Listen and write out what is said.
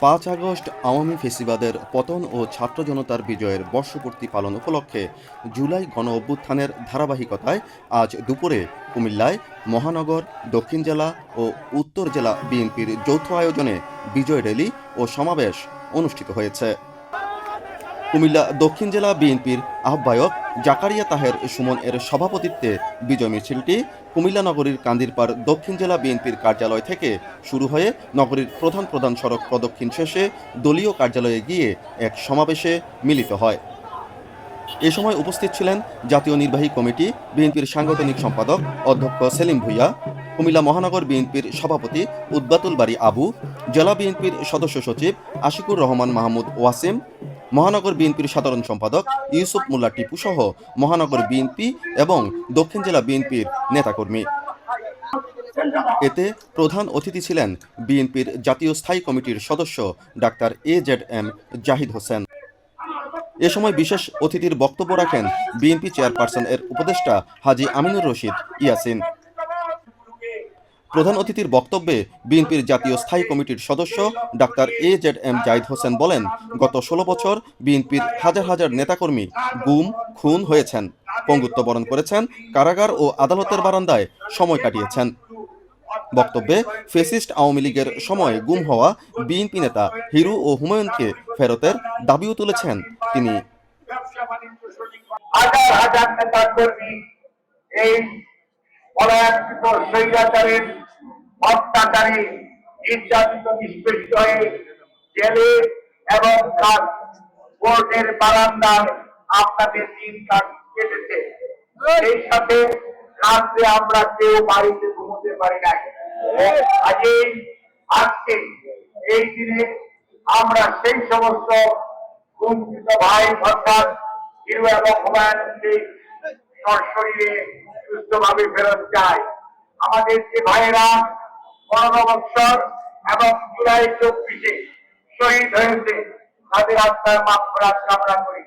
পাঁচ আগস্ট আওয়ামী ফেসিবাদের পতন ও ছাত্র জনতার বিজয়ের বর্ষপূর্তি পালন উপলক্ষে জুলাই গণ অভ্যুত্থানের ধারাবাহিকতায় আজ দুপুরে কুমিল্লায় মহানগর, দক্ষিণ জেলা ও উত্তর জেলা বিএনপির যৌথ আয়োজনে বিজয় র্যালি ও সমাবেশ অনুষ্ঠিত হয়েছে। কুমিল্লা দক্ষিণ জেলা বিএনপির আহ্বায়ক জাকারিয়া তাহের সুমন এর সভাপতিত্বে বিজয় মিছিলটি কুমিল্লা নগরীর কান্দিরপাড় দক্ষিণ জেলা বিএনপির কার্যালয় থেকে শুরু হয়ে নগরীর প্রধান প্রধান সড়ক প্রদক্ষিণ শেষে দলীয় কার্যালয়ে গিয়ে এক সমাবেশে মিলিত হয়। এ সময় উপস্থিত ছিলেন জাতীয় নির্বাহী কমিটি বিএনপির সাংগঠনিক সম্পাদক অধ্যক্ষ সেলিম ভুইয়া, কুমিল্লা মহানগর বিএনপির সভাপতি উদ্বাতুল বাড়ি আবু, জেলা বিএনপির সদস্য সচিব আশিকুর রহমান মাহমুদ ওয়াসিম মহানগর বিএনপির সাধারণ সম্পাদক ইউসুফ মোল্লা টিপু সহ মহানগর বিএনপি এবং দক্ষিণ জেলা বিএনপির নেতাকর্মী। এতে প্রধান অতিথি ছিলেন বিএনপির জাতীয় স্থায়ী কমিটির সদস্য doctor A Z M Zahid Hossain. এ সময় বিশেষ অতিথির বক্তব্য রাখেন বিএনপি চেয়ারপারসন এর উপদেষ্টা হাজি আমিনুর রশিদ ইয়াসিন। প্রধান অতিথির বক্তব্যে বিএনপির জাতীয় স্থায়ী কমিটির সদস্য doctor A Z M Zahid Hossain বলেন, গত ষোলো বছর বিএনপির হাজার হাজার নেতাকর্মী গুম, খুন হয়েছেন। পঙ্গুত্ব বরণ করেছেন, কারাগার ও আদালতের বারান্দায় সময় কাটিয়েছেন। বক্তব্যে ফেসিস্ট আওয়ামী লীগের সময় গুম হওয়া বিএনপি নেতা হিরু ও হুমায়ুনকে ফেরতের দাবিও তুলেছেন তিনি। এই পলায়নকৃত স্বৈরাচারের হত্যাকারী নির্যাতিত নিষ্পেষিত হয়ে জেলে এবং কাজ কোর্টের বারান্দায় আপনাদের দিন কাট কেটেছে। সেই সাথে রাত্রে আমরা কেউ বাড়িতে ঘুমোতে পারি নাই। আজকে আজকে, এই দিনে আমরা সেই সমস্ত কুঞ্চিত ভাই অর্থাৎ হিরু এবং হুমায়ুনকে সশরীরে সুস্থভাবে ফেরত চাই। আমাদের যে ভাইয়েরা পনেরো বৎসর এবং জুলাই চব্বিশে শহীদ হয়েছে। তাদের আত্মার মাফ করার কামনা করি।